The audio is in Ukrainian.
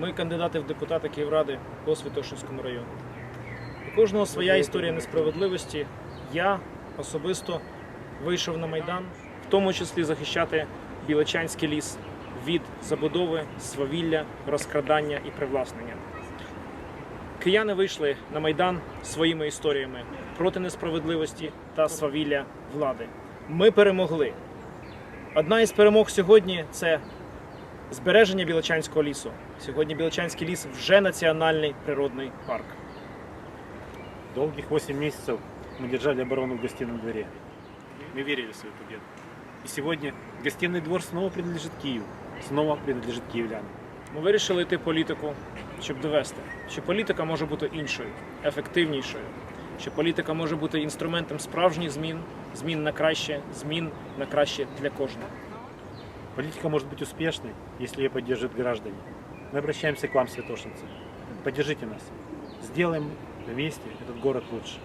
Ми кандидати в депутати Київради по Святошинському району. У кожного своя історія несправедливості. Я особисто вийшов на Майдан, в тому числі захищати Білочанський ліс від забудови, свавілля, розкрадання і привласнення. Кияни вийшли на Майдан своїми історіями проти несправедливості та свавілля влади. Ми перемогли. Одна із перемог сьогодні це збереження Білочанського лісу. Сьогодні Білочанський ліс вже національний природний парк. Долгих 8 месяцев мы держали оборону в гостином дворе. Мы верили в свою победу. И сегодня гостиный двор снова принадлежит Киеву. Снова принадлежит киевлянам. Ми вирішили йти в політику, щоб довести, що політика може бути іншою, ефективнішою, що політика може бути інструментом справжніх змін, змін на краще, змін на краще для кожного. Политика может быть успешной, если ее поддержат граждане. Мы обращаемся к вам, святошинцы. Поддержите нас. Сделаем вместе этот город лучше.